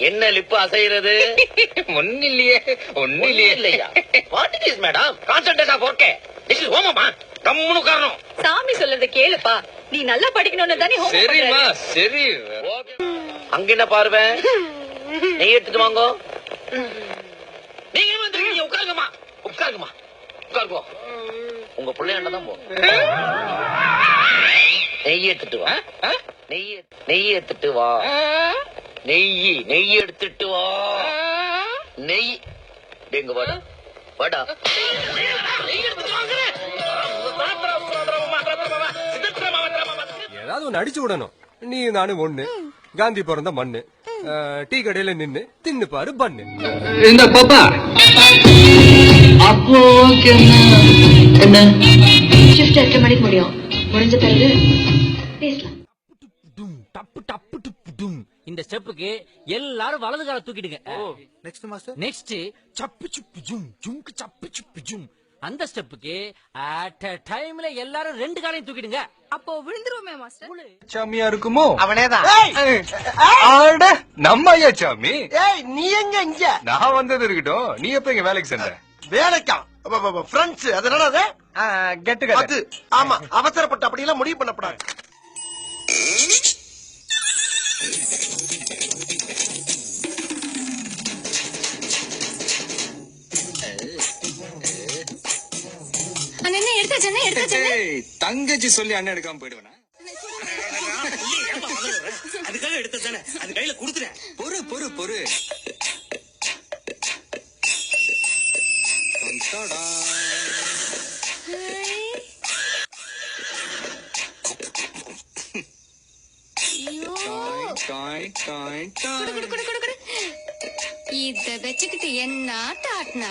என்ன லிப்பு அசைறது ஒன்னில்லையே ஒன்னில்லையே இல்லையா what it is madam concentrate off okay this is ஹோமமா கம்முனு காரணம் சாமி சொல்றத கேளுப்பா. நீ நல்லா படிக்கணும்னு தானே சரிம்மா பண்றாரு. சரி. அங்க என்ன பார்வை? நெய் எடுத்துட்டு வாங்கோ. நீங்க வந்துருக்கீங்க உட்காருங்கம்மா. உட்காருங்கம்மா. உட்காருங்க. உங்க பிள்ளையாண்ட தான் போ நெய் எடுத்துட்டு வா? நெய் நெய் எடுத்துட்டு வா? நெய் நெய் எடுத்துட்டு வா. நெய். எங்க வாடா. வாடா. ஏதாவது ஒண்ணு அடிச்சு விடணும். நீ நானும் ஒண்ணு. காந்தி பிறந்த மண்ணு. டீ கடையில நின்னு தின்னு பாரு பண்ணு. இந்த பாப்பா. அப்போ என்ன? ஷிஃப்ட் எட்டு மணிக்கு முடியும்? முடிஞ்ச பிறகு பேசலாம். டும். இந்த ஸ்டெப்புக்கு எல்லாரும் வலது கால தூக்கிடுங்க. நெக்ஸ்ட் மாஸ்டர் நெக்ஸ்ட் சப்பு சுப்பு ஜும் ஜும்க்கு சப்பு சுப்பு ஜும். அந்த ஸ்டெப்புக்கு அட் டைம்ல எல்லாரும் ரெண்டு காலையும் தூக்கிடுங்க. அப்போ விழுந்துருவோமே மாஸ்டர் சாமியா இருக்குமோ? அவனேதான். ஆட நம்ம ஐயா சாமி ஏய் நீ எங்க இங்க? நான் வந்தது இருக்கட்டும். நீ எப்ப இங்க வேலைக்கு சேர்ந்த? வேலைக்கா? ஃப்ரெண்ட்ஸ் அதனால அது கெட்டு அது ஆமா அவசரப்பட்டு அப்படி எல்லாம் முடிவு பண்ணப்படாது எடுத்தாச்சு எடுத்தாச்சு தங்கச்சி சொல்லி அண்ணன் எடுக்காம போயிடுவேனா? அதுக்காக எடுத்த தானே அது கையில குடுத்துறேன் பொறு பொறு பொறு. இத வச்சுக்கிட்டு என்ன தாட்டினா